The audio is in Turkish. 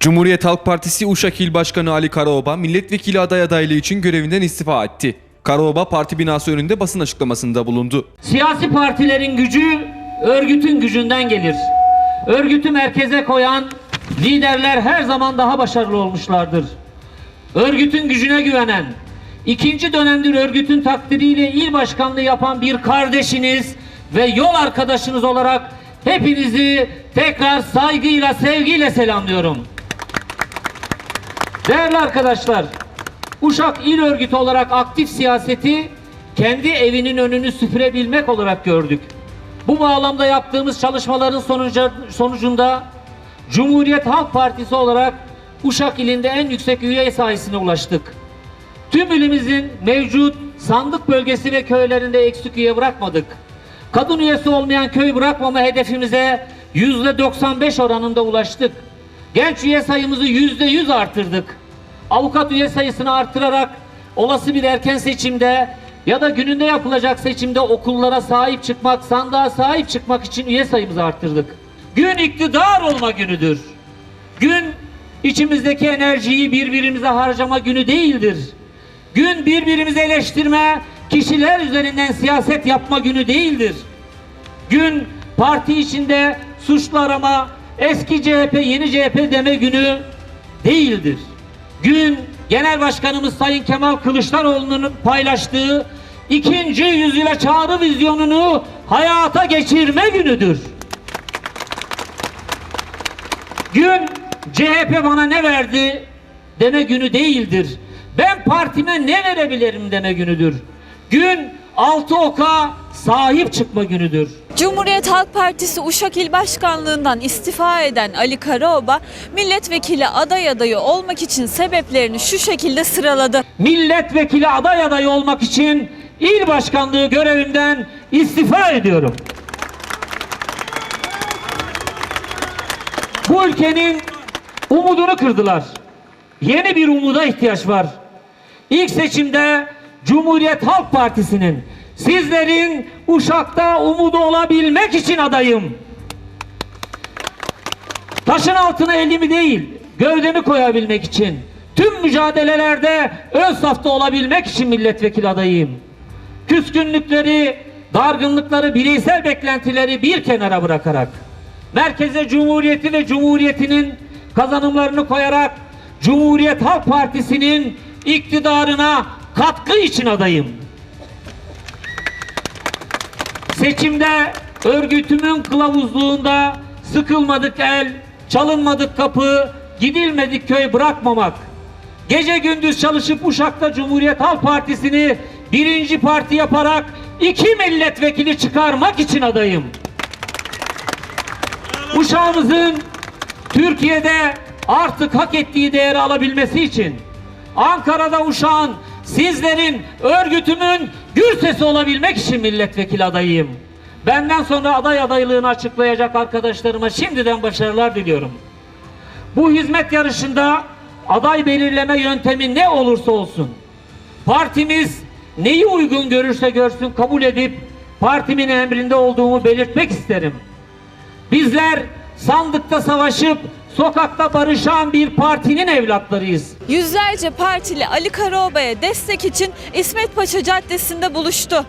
Cumhuriyet Halk Partisi Uşak İl Başkanı Ali Karaoba milletvekili aday adaylığı için görevinden istifa etti. Karaoba parti binası önünde basın açıklamasında bulundu. Siyasi partilerin gücü örgütün gücünden gelir. Örgütü merkeze koyan liderler her zaman daha başarılı olmuşlardır. Örgütün gücüne güvenen, ikinci dönemdir örgütün takdiriyle il başkanlığı yapan bir kardeşiniz ve yol arkadaşınız olarak hepinizi tekrar saygıyla, sevgiyle selamlıyorum. Değerli arkadaşlar, Uşak İl Örgütü olarak aktif siyaseti kendi evinin önünü süpürebilmek olarak gördük. Bu bağlamda yaptığımız çalışmaların sonucu, sonucunda Cumhuriyet Halk Partisi olarak Uşak ilinde en yüksek üye sayısına ulaştık. Tüm ilimizin mevcut sandık bölgesi ve köylerinde eksik üye bırakmadık. Kadın üyesi olmayan köy bırakmama hedefimize yüzde 95 oranında ulaştık. Genç üye sayımızı yüzde 100 artırdık. Avukat üye sayısını artırarak olası bir erken seçimde ya da gününde yapılacak seçimde okullara sahip çıkmak, sandığa sahip çıkmak için üye sayımızı arttırdık. Gün iktidar olma günüdür. Gün içimizdeki enerjiyi birbirimize harcama günü değildir. Gün birbirimizi eleştirme, kişiler üzerinden siyaset yapma günü değildir. Gün parti içinde suçlu arama, eski CHP, yeni CHP deme günü değildir. Gün Genel Başkanımız Sayın Kemal Kılıçdaroğlu'nun paylaştığı ikinci yüzyıla çağrı vizyonunu hayata geçirme günüdür. Gün CHP bana ne verdi deme günü değildir. Ben partime ne verebilirim deme günüdür. Gün altı oka sahip çıkma günüdür. Cumhuriyet Halk Partisi Uşak İl Başkanlığından istifa eden Ali Karaoba, milletvekili aday adayı olmak için sebeplerini şu şekilde sıraladı. Milletvekili aday adayı olmak için il başkanlığı görevimden istifa ediyorum. Bu ülkenin umudunu kırdılar. Yeni bir umuda ihtiyaç var. İlk seçimde Cumhuriyet Halk Partisi'nin sizlerin Uşak'ta umudu olabilmek için adayım. Taşın altına elimi değil, gövdemi koyabilmek için, tüm mücadelelerde ön safta olabilmek için milletvekili adayıyım. Küskünlükleri, dargınlıkları, bireysel beklentileri bir kenara bırakarak, merkeze Cumhuriyeti ve Cumhuriyetinin kazanımlarını koyarak, Cumhuriyet Halk Partisi'nin iktidarına katkı için adayım. Seçimde örgütümün kılavuzluğunda sıkılmadık el, çalınmadık kapı, gidilmedik köy bırakmamak. Gece gündüz çalışıp Uşak'ta Cumhuriyet Halk Partisi'ni birinci parti yaparak iki milletvekili çıkarmak için adayım. Uşağımızın Türkiye'de artık hak ettiği değeri alabilmesi için Ankara'da Uşağın sizlerin örgütümün gür sesi olabilmek için milletvekili adayıyım. Benden sonra aday adaylığını açıklayacak arkadaşlarıma şimdiden başarılar diliyorum. Bu hizmet yarışında aday belirleme yöntemi ne olursa olsun partimiz neyi uygun görürse görsün kabul edip partimin emrinde olduğumu belirtmek isterim. Bizler sandıkta savaşıp sokakta barışan bir partinin evlatlarıyız. Yüzlerce partili Ali Karaoba'ya destek için İsmet Paşa Caddesi'nde buluştu.